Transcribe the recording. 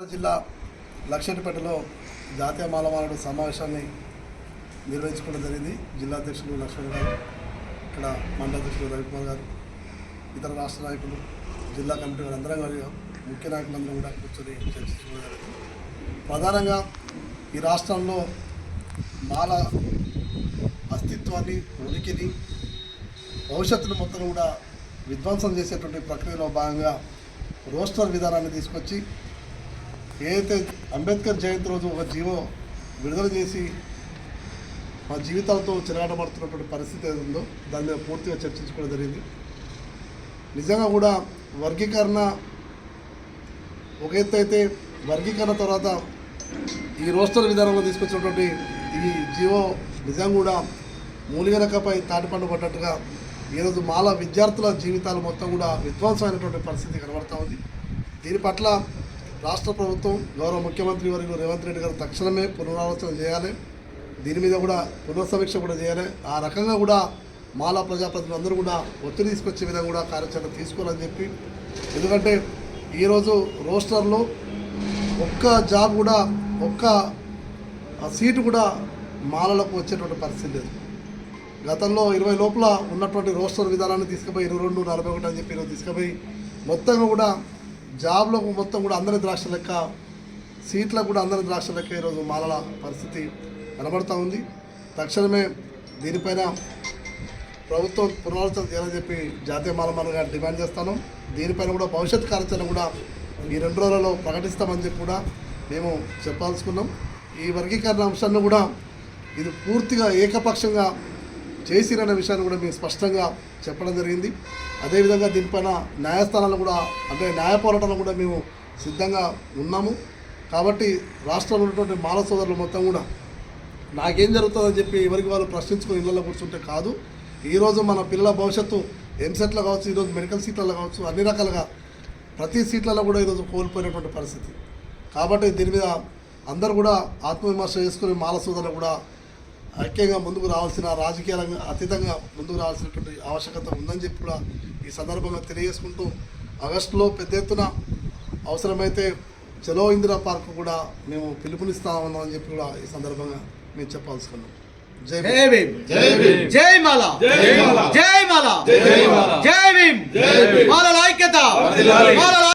జిల్లా లక్ష్మీపేటలో జాతీయ మాలమాలడు సమావేశాన్ని నిర్వహించుకోవడం జరిగింది. జిల్లా అధ్యక్షులు లక్ష్మణ్ గారు ఇక్కడ మండల అధ్యక్షులు రవికుమార్ గారు ఇతర రాష్ట్ర నాయకులు జిల్లా కమిటీ వారు అందరం కానీ ముఖ్య నాయకులందరూ కూడా కూర్చొని చర్చించుకోవడం జరిగింది. ప్రధానంగా ఈ రాష్ట్రంలో మాల అస్తిత్వాన్ని ఉనికిని భవిష్యత్తును మొత్తం కూడా విధ్వంసం చేసేటువంటి ప్రక్రియలో భాగంగా రోస్టర్ విధానాన్ని తీసుకొచ్చి ఏదైతే అంబేద్కర్ జయంతి రోజు ఒక జీవో విడుదల చేసి మా జీవితాలతో చిరాటపడుతున్నటువంటి పరిస్థితి ఏది ఉందో దాని మీద పూర్తిగా చర్చించుకోవడం జరిగింది. నిజంగా కూడా వర్గీకరణ ఒక ఎత్తు అయితే వర్గీకరణ తర్వాత ఈ రోస్టర్ విధానంలో తీసుకొచ్చినటువంటి ఈ జీవో నిజంగా కూడా మూలిగనకపై తాటిపండు పడ్డట్టుగా ఈరోజు మాల విద్యార్థుల జీవితాలు మొత్తం కూడా విధ్వంసమైనటువంటి పరిస్థితి కనబడతా ఉంది. దీని పట్ల రాష్ట్ర ప్రభుత్వం గౌరవ ముఖ్యమంత్రి వరకు రేవంత్ రెడ్డి గారు తక్షణమే పునరాలోచన చేయాలి. దీని మీద కూడా పునఃసమీక్ష కూడా చేయాలి. ఆ రకంగా కూడా మాలా ప్రజాప్రతినిధులందరూ కూడా ఒత్తిడి తీసుకొచ్చే విధంగా కూడా కార్యాచరణ తీసుకోవాలని చెప్పి ఎందుకంటే ఈరోజు రోస్టర్లో ఒక్క జాబ్ కూడా ఒక్క ఆ సీటు కూడా మాలలకు వచ్చేటువంటి పరిస్థితి లేదు. గతంలో ఇరవై లోపల ఉన్నటువంటి రోస్టర్ విధానాన్ని తీసుకుపోయి ఇరవై రెండు నలభై ఒకటి అని చెప్పి తీసుకుపోయి మొత్తంగా కూడా జాబ్లో మొత్తం కూడా అందరి ద్రాక్ష లెక్క సీట్లకు కూడా అందరి ద్రాక్ష లెక్క ఈరోజు మాలల పరిస్థితి కనబడతా ఉంది. తక్షణమే దీనిపైన ప్రభుత్వం పునరాలోచన చేయాలని చెప్పి జాతీయ మాలమాలగా డిమాండ్ చేస్తాను. దీనిపైన కూడా భవిష్యత్ కార్యాచరణ కూడా ఈ రెండు రోజులలో ప్రకటిస్తామని చెప్పి కూడా మేము చెప్పాల్సుకున్నాం. ఈ వర్గీకరణ అంశాన్ని కూడా ఇది పూర్తిగా ఏకపక్షంగా చేసిరన్న విషయాన్ని కూడా మేము స్పష్టంగా చెప్పడం జరిగింది. అదేవిధంగా దీనిపైన న్యాయస్థానాలు కూడా అంటే న్యాయ పోరాటాలు కూడా మేము సిద్ధంగా ఉన్నాము. కాబట్టి రాష్ట్రంలో ఉన్నటువంటి మాల సోదరులు మొత్తం కూడా నాకేం జరుగుతుందని చెప్పి ఎవరికి వాళ్ళు ప్రశ్నించుకొని ఇళ్ళలో కూర్చుంటే కాదు. ఈరోజు మన పిల్లల భవిష్యత్తు ఎంసెట్లో కావచ్చు ఈరోజు మెడికల్ సీట్లలో కావచ్చు అన్ని రకాలుగా ప్రతి సీట్లలో కూడా ఈరోజు కోల్పోయినటువంటి పరిస్థితి. కాబట్టి దీని మీద అందరూ కూడా ఆత్మవిమర్శ చేసుకుని మాల సోదరులు కూడా ఐక్యంగా ముందుకు రావాల్సిన రాజకీయాలకు అతీతంగా ముందుకు రావాల్సినటువంటి ఆవశ్యకత ఉందని చెప్పి కూడా ఈ సందర్భంగా తెలియజేసుకుంటూ ఆగస్టులో పెద్ద ఎత్తున అవసరమైతే చలో ఇందిరా పార్క్ కూడా మేము పిలుపునిస్తామని చెప్పి కూడా ఈ సందర్భంగా మేము చెప్పాల్సుకున్నాం. జై భీమ్. జై భీమ్. జై భీమ్. జై మాల. జై మాల. జై మాల. జై మాల. జై భీమ్. జై భీమ్. మాల ఐక్యత. వర్ధిల్లాలి. మాల